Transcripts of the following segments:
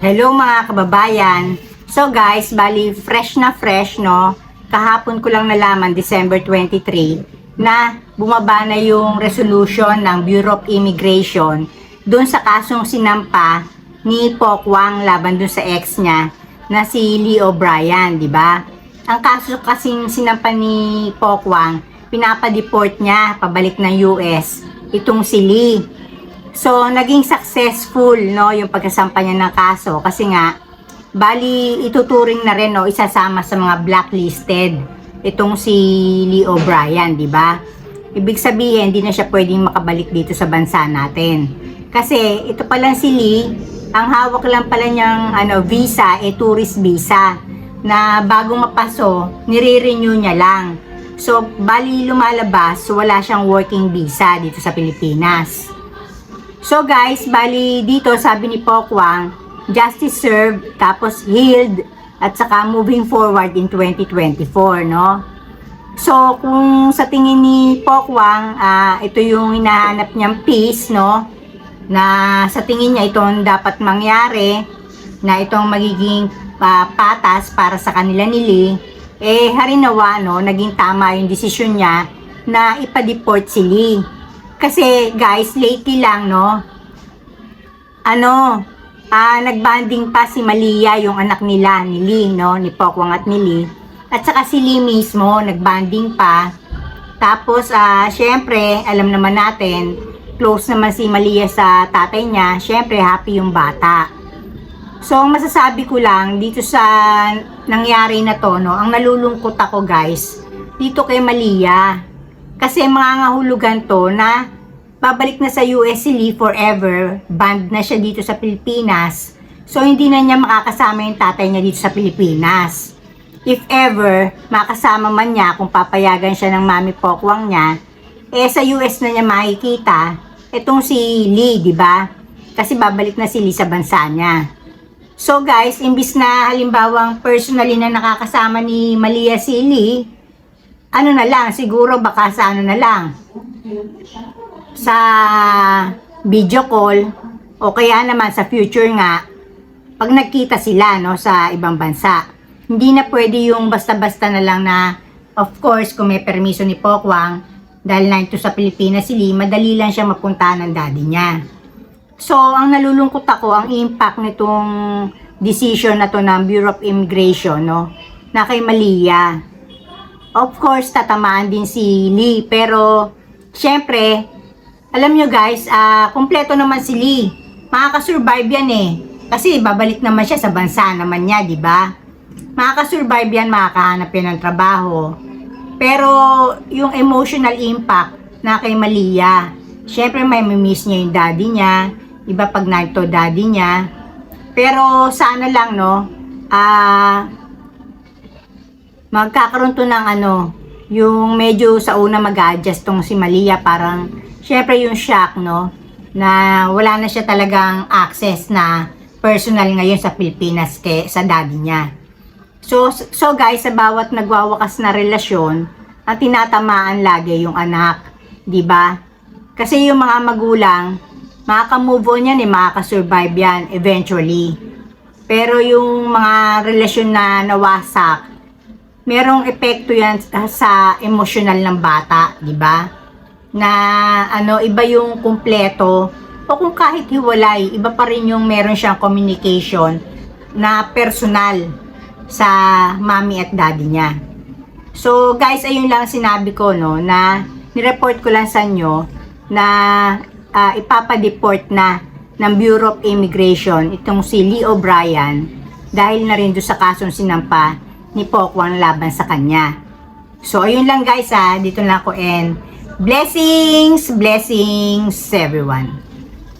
Hello mga kababayan. So guys, bali fresh na fresh no. Kahapon ko lang nalaman December 23 na bumaba na yung resolution ng Bureau of Immigration doon sa kasong sinampa ni Pokwang laban doon sa ex niya na si Lee O'Brien, di ba? Ang kaso kasing sinampa ni Pokwang, pinapa-deport niya pabalik ng US itong si Lee. So, naging successful, no, yung pagkasampa niya ng kaso kasi nga, bali ituturing na rin, no, isasama sa mga blacklisted itong si Lee O'Brien, di ba? Ibig sabihin, hindi na siya pwedeng makabalik dito sa bansa natin. Kasi, ito pa lang si Lee, ang hawak lang pala niyang ano, visa, e tourist visa, na bago mapaso, nire-renew niya lang. So, bali lumalabas, wala siyang working visa dito sa Pilipinas. So guys, bali dito sabi ni Pokwang, justice served, tapos healed, at saka moving forward in 2024, no? So, kung sa tingin ni Pokwang, ah, ito yung hinahanap niyang peace, no? Na sa tingin niya itong dapat mangyari, na itong magiging ah, patas para sa kanila ni Lee, eh harinawa, no? Naging tama yung desisyon niya na ipa-deport si Lee. Kasi guys, lately lang, no? Ano, ah, nagbanding pa si Malia, yung anak nila, ni Lee, no? Ni Pokwang at ni Lee. At saka si Lee mismo, nagbanding pa. Tapos, ah, syempre, alam naman natin, close naman si Malia sa tatay niya. Syempre, happy yung bata. So, ang masasabi ko lang, dito sa nangyari na to, no? Ang nalulungkot ako, guys, dito kay Malia. Kasi mga ngahulugan to na babalik na sa US si Lee forever, banned na siya dito sa Pilipinas. So hindi na niya makakasama yung tatay niya dito sa Pilipinas. If ever, makasama man niya kung papayagan siya ng mami pokwang niya, eh sa US na niya makikita itong si Lee, di ba? Kasi babalik na si Lee sa bansa niya. So guys, imbis na halimbawang personally na nakakasama ni Malia si Lee, ano na lang, siguro baka sa ano na lang, sa video call, o kaya naman sa future nga, pag nagkita sila no, sa ibang bansa. Hindi na pwede yung basta-basta na lang na, of course, kung may permiso ni Pokwang, dahil na ito sa Pilipinas si Lee, madali lang siya mapunta ng daddy niya. So, ang nalulungkot ako, ang impact nitong decision na to ng Bureau of Immigration, no, na kay Malia. Of course, tatamaan din si Lee. Pero, syempre, alam nyo guys, ah, kompleto naman si Lee. Makakasurvive yan eh. Kasi babalik naman siya sa bansa naman niya, di ba? Makakasurvive yan, makakahanap yan ng trabaho. Pero, yung emotional impact na kay Malia, syempre may miss niya yung daddy niya. Iba pag narito daddy niya. Pero, sana lang, no? Ah, magkakaroon to ng ano, yung medyo sa una mag-adjust tong si Malia, parang, syempre yung shock, no, na wala na siya talagang access na personal ngayon sa Pilipinas kay sa daddy niya. So, so guys, sa bawat nagwawakas na relasyon, ang tinatamaan lagi yung anak, di ba? Kasi yung mga magulang, makaka-move on yan eh, makaka-survive yan eventually. Pero yung mga relasyon na nawasak, merong epekto yan sa, emosyonal ng bata, di ba? Na ano, iba yung kumpleto o kung kahit hiwalay, iba pa rin yung meron siyang communication na personal sa mami at daddy niya. So guys, ayun lang sinabi ko no na nireport ko lang sa inyo na ah, ipapadeport na ng Bureau of Immigration itong si Lee O'Brien dahil na rin doon sa kasong sinampa ni Pokwang laban sa kanya. So, ayun lang guys ha. Dito lang ako and blessings, blessings everyone.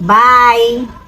Bye!